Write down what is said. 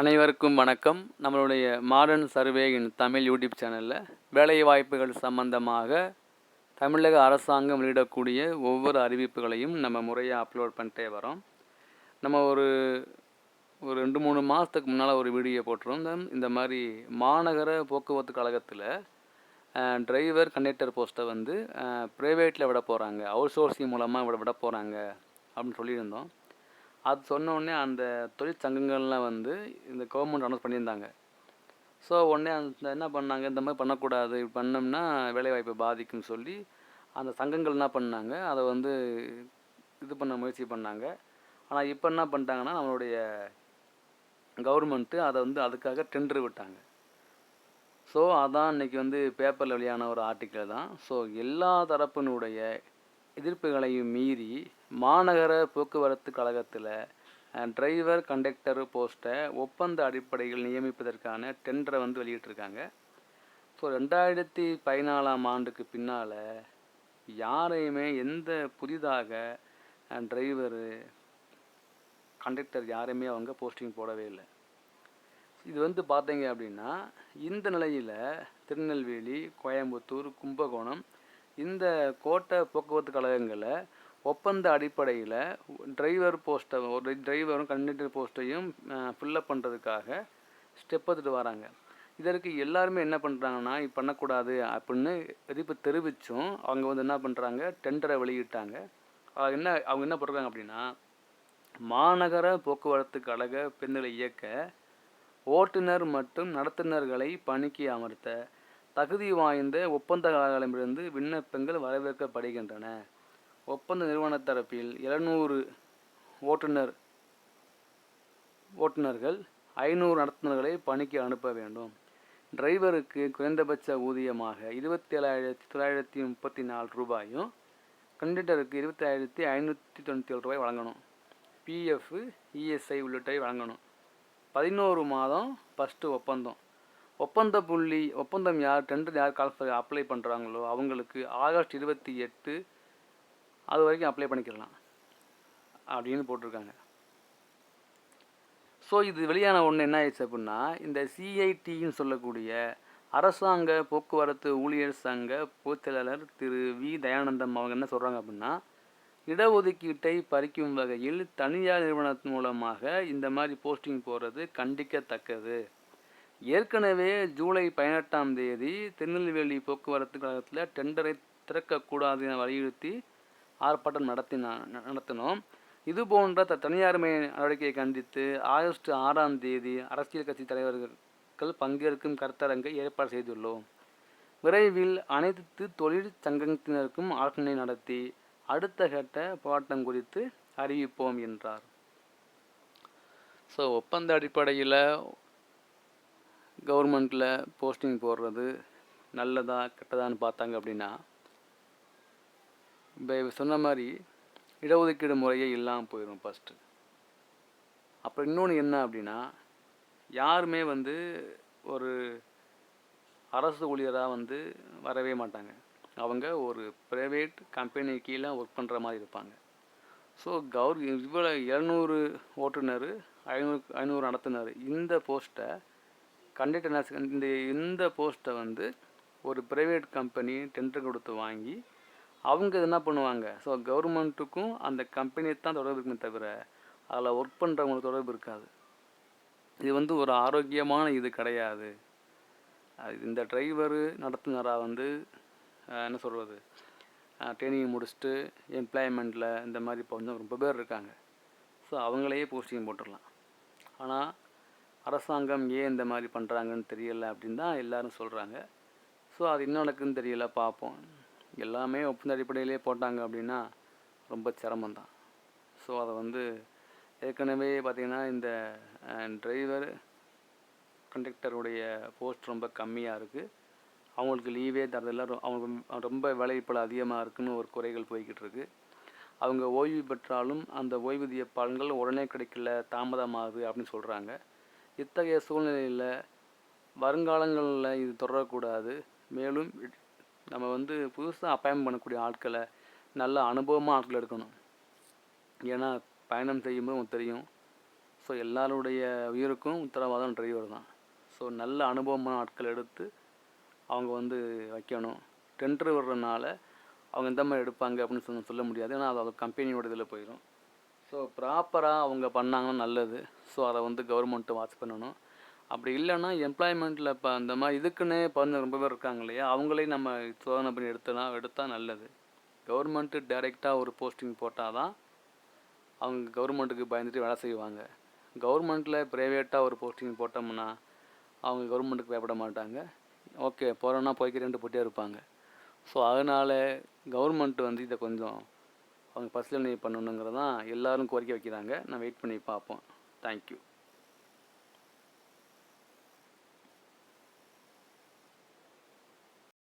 அனைவருக்கும் வணக்கம். நம்மளுடைய modern survey in Tamil YouTube சேனலில் வேலைவாய்ப்புகள் சம்பந்தமாக தமிழக அரசாங்கம் வெளியிடக்கூடிய ஒவ்வொரு அறிவிப்புகளையும் நம்ம முறையாக அப்லோட் பண்ணிட்டே வரோம். நம்ம ஒரு ஒரு ரெண்டு மூணு மாதத்துக்கு முன்னால் ஒரு வீடியோ போட்டிருந்தோம். இந்த மாதிரி மாநகர போக்குவரத்து கழகத்தில் டிரைவர் கண்டக்டர் போஸ்ட்டை வந்து ப்ரைவேட்டில் விட போகிறாங்க அவுட் சோர்சிங் மூலமாக விட விட போகிறாங்க அப்படின்னு சொல்லியிருந்தோம். அது சொன்ன உடனே அந்த தொழிற்சங்கங்கள்லாம் வந்து இந்த கவர்மெண்ட் அனௌன்ஸ் பண்ணியிருந்தாங்க. ஸோ உடனே அந்த என்ன பண்ணாங்க? இந்த மாதிரி பண்ணக்கூடாது. இப்படி பண்ணோம்னா வேலைவாய்ப்பை பாதிக்கும்னு சொல்லி அந்த சங்கங்கள் என்ன பண்ணாங்க? அதை வந்து இது பண்ண முயற்சி பண்ணாங்க. ஆனால் இப்போ என்ன பண்ணிட்டாங்கன்னா நம்மளுடைய கவர்மெண்ட்டு அதை வந்து அதுக்காக டெண்டர் விட்டாங்க. ஸோ அதான் இன்னைக்கு வந்து பேப்பரில் வெளியான ஒரு ஆர்டிக்கல் தான். ஸோ எல்லா தரப்பினுடைய எதிர்ப்புகளையும் மீறி மாநகர போக்குவரத்து கழகத்தில் டிரைவர் கண்டக்டர் போஸ்ட்டை ஒப்பந்த அடிப்படையில் நியமிப்பதற்கான டெண்டரை வந்து வெளியிட்டிருக்காங்க. ஸோ ரெண்டாயிரத்தி பதினாலாம் ஆண்டுக்கு பின்னால் யாரையுமே எந்த புதிதாக டிரைவரு கண்டக்டர் யாரையுமே அவங்க போஸ்டிங் போடவே இல்லை. இது வந்து பார்த்தீங்க அப்படின்னா இந்த நிலையில் திருநெல்வேலி கோயம்புத்தூர் கும்பகோணம் இந்த கோட்டை போக்குவரத்து கழகங்களை ஒப்பந்த அடிப்படையில் டிரைவர் போஸ்ட்டை ஒரு டிரைவரும் கண்டக்டர் போஸ்ட்டையும் ஃபில்லப் பண்ணுறதுக்காக ஸ்டெப் எடுத்துகிட்டு வராங்க. இதற்கு எல்லாருமே என்ன பண்ணுறாங்கன்னா இது பண்ணக்கூடாது அப்படின்னு எதிர்ப்பு தெரிவித்தும் அவங்க வந்து என்ன பண்ணுறாங்க டெண்டரை வெளியிட்டாங்க. என்ன அவங்க என்ன பண்ணுறாங்க அப்படின்னா மாநகர போக்குவரத்து கழக பெண்களை இயக்க ஓட்டுநர் மற்றும் நடத்துனர்களை பணிக்கு அமர்த்த தகுதி வாய்ந்த ஒப்பந்தக்காரர்களிடமிருந்து விண்ணப்பங்கள் வரவேற்கப்படுகின்றன. ஒப்பந்த நிறுவன தரப்பில் எழுநூறு ஓட்டுநர் ஓட்டுநர்கள் ஐநூறு நடத்துனர்களை பணிக்கு அனுப்ப வேண்டும். டிரைவருக்கு குறைந்தபட்ச ஊதியமாக இருபத்தி ஏழாயிரத்தி தொள்ளாயிரத்தி முப்பத்தி நாலு ரூபாயும் கண்டக்டருக்கு இருபத்தி ஆயிரத்தி ஐநூற்றி தொண்ணூற்றி ஏழு ரூபாய் வழங்கணும். பிஎஃப் இஎஸ்ஐ உள்ளிட்டவை வழங்கணும். பதினோரு மாதம் ஃபஸ்ட்டு ஒப்பந்தம். ஒப்பந்த புள்ளி ஒப்பந்தம் யார் டெண்டர் யார் கால் அப்ளை பண்ணுறாங்களோ அவங்களுக்கு ஆகஸ்ட் இருபத்தி எட்டு அது வரைக்கும் அப்ளை பண்ணிக்கலாம் அப்படின்னு போட்டிருக்காங்க. ஸோ இது வெளியான ஒன்று என்ன ஆயிடுச்சு அப்படின்னா இந்த சிஐடின்னு சொல்லக்கூடிய அரசாங்க போக்குவரத்து ஊழியர் சங்க பொதுச்செயலாளர் திரு வி. தயானந்தம் அவங்க என்ன சொல்கிறாங்க அப்படின்னா இடஒதுக்கீட்டை பறிக்கும் வகையில் தனியார் நிறுவனத்தின் மூலமாக இந்த மாதிரி போஸ்டிங் போகிறது கண்டிக்கத்தக்கது. ஏற்கனவே ஜூலை பதினெட்டாம் தேதி திருநெல்வேலி போக்குவரத்து கழகத்தில் டெண்டரை திறக்கக்கூடாது என வலியுறுத்தி ஆர்ப்பாட்டம் நடத்தினா நடத்தினோம். இது போன்ற த தனியார்மை நடவடிக்கையை கண்டித்து ஆகஸ்ட் ஆறாம் தேதி அரசியல் கட்சி தலைவர்கள் பங்கேற்கும் கருத்தரங்கை ஏற்பாடு செய்துள்ளோம். விரைவில் அனைத்து தொழிற்சங்கத்தினருக்கும் ஆலோசனை நடத்தி அடுத்த கட்ட போராட்டம் குறித்து அறிவிப்போம் என்றார். ஸோ ஒப்பந்த அடிப்படையில் கவர்மெண்ட்டில் போஸ்டிங் போடுறது நல்லதா கெட்டதான்னு பார்த்தாங்க அப்படின்னா இப்போ சொன்ன மாதிரி இடஒதுக்கீடு முறையே இல்லாமல் போயிடும் ஃபஸ்ட்டு அப்புறம் இன்னொன்று என்ன அப்படின்னா யாருமே வந்து ஒரு அரசு ஊழியராக வந்து வரவே மாட்டாங்க. அவங்க ஒரு ப்ரைவேட் கம்பெனி கீழே ஒர்க் பண்ணுற மாதிரி இருப்பாங்க. ஸோ கவர் இவ்வளோ எழுநூறு ஓட்டுநர் ஐநூறு ஐநூறு நடத்துனர். இந்த போஸ்ட்டை கண்டக்டர் நர்ஸ் இந்த இந்த போஸ்ட்டை வந்து ஒரு ப்ரைவேட் கம்பெனி டெண்டர் கொடுத்து வாங்கி அவங்க என்ன பண்ணுவாங்க. ஸோ கவர்மெண்ட்டுக்கும் அந்த கம்பெனியை தான் தொடர்பு இருக்குமே தவிர அதில் ஒர்க் பண்ணுறவங்களுக்கு தொடர்பு இருக்காது. இது வந்து ஒரு ஆரோக்கியமான இது கிடையாது. அது இந்த டிரைவரு நடத்துனராக வந்து என்ன சொல்கிறது ட்ரைனிங் முடிச்சுட்டு எம்ப்ளாய்மெண்ட்டில் இந்த மாதிரி இப்போ வந்து ரொம்ப பேர் இருக்காங்க. ஸோ அவங்களையே போஸ்டிங் போட்டுடலாம். ஆனால் அரசாங்கம் ஏன் இந்த மாதிரி பண்ணுறாங்கன்னு தெரியலை அப்படின்னு தான் எல்லோரும் சொல்கிறாங்க ஸோ அது இன்னும் எனக்குன்னு தெரியல பார்ப்போம் எல்லாமே ஒப்பந்த அடிப்படையிலே போட்டாங்க அப்படின்னா ரொம்ப சிரமந்தான் ஸோ அதை வந்து ஏற்கனவே பார்த்திங்கன்னா இந்த டிரைவர் கண்டக்டருடைய போஸ்ட் ரொம்ப கம்மியாக இருக்குது அவங்களுக்கு லீவே தரதில்ல. அவங்க ரொம்ப வேலைப்பள அதிகமாக இருக்குன்னு ஒரு குறைகள் போய்கிட்டு இருக்குது அவங்க ஓய்வு பெற்றாலும் அந்த ஓய்வூதிய பலன்கள் உடனே கிடைக்கல தாமதமாகுது அப்படின்னு சொல்கிறாங்க இத்தகைய சூழ்நிலையில் வருங்காலங்களில் இது தொடரக்கூடாது. மேலும் நம்ம வந்து புதுசாக அப்பாயின் பண்ணக்கூடிய ஆட்களை நல்ல அனுபவமாக ஆட்கள் எடுக்கணும். ஏன்னா பயணம் செய்யும்போது தெரியும். ஸோ எல்லாருடைய உயிருக்கும் உத்தரவாதம் டிரைவர் தான். ஸோ நல்ல அனுபவமான ஆட்கள் எடுத்து அவங்க வந்து வைக்கணும். டெண்டர் வர்றதுனால அவங்க எந்த மாதிரி எடுப்பாங்க அப்படின்னு சொல்ல சொல்ல முடியாது. ஏன்னா அது கம்பெனியோட இதில் போயிடும் ஸோ ப்ராப்பராக அவங்க பண்ணாங்கன்னா நல்லது. ஸோ அதை வந்து கவர்மெண்ட்டு வாட்ச் பண்ணணும். அப்படி இல்லைன்னா எம்ப்ளாய்மெண்ட்டில் இப்போ அந்த மாதிரி இதுக்குன்னே பண்ண ரொம்ப பேர் இருக்காங்க இல்லையா? அவங்களே நம்ம சோதனை பண்ணி எடுத்தனா எடுத்தால் நல்லது. கவர்மெண்ட்டு டைரெக்டாக ஒரு போஸ்டிங் போட்டால் தான் அவங்க கவர்மெண்ட்டுக்கு பயந்துட்டு வேலை செய்வாங்க. கவர்மெண்ட்டில் ப்ரைவேட்டாக ஒரு போஸ்டிங் போட்டோம்னா அவங்க கவர்மெண்ட்டுக்கு பயப்பட மாட்டாங்க. ஓகே போகிறோன்னா போய்க்கிறேன்ட்டு போட்டே இருப்பாங்க. ஸோ அதனால் கவர்மெண்ட் வந்து இதை கொஞ்சம் அவங்க பரிசீலனை பண்ணணுங்கிறது தான் எல்லோரும் கோரிக்கை வைக்கிறாங்க. நான் வெயிட் பண்ணி பார்ப்போம். தேங்க்யூ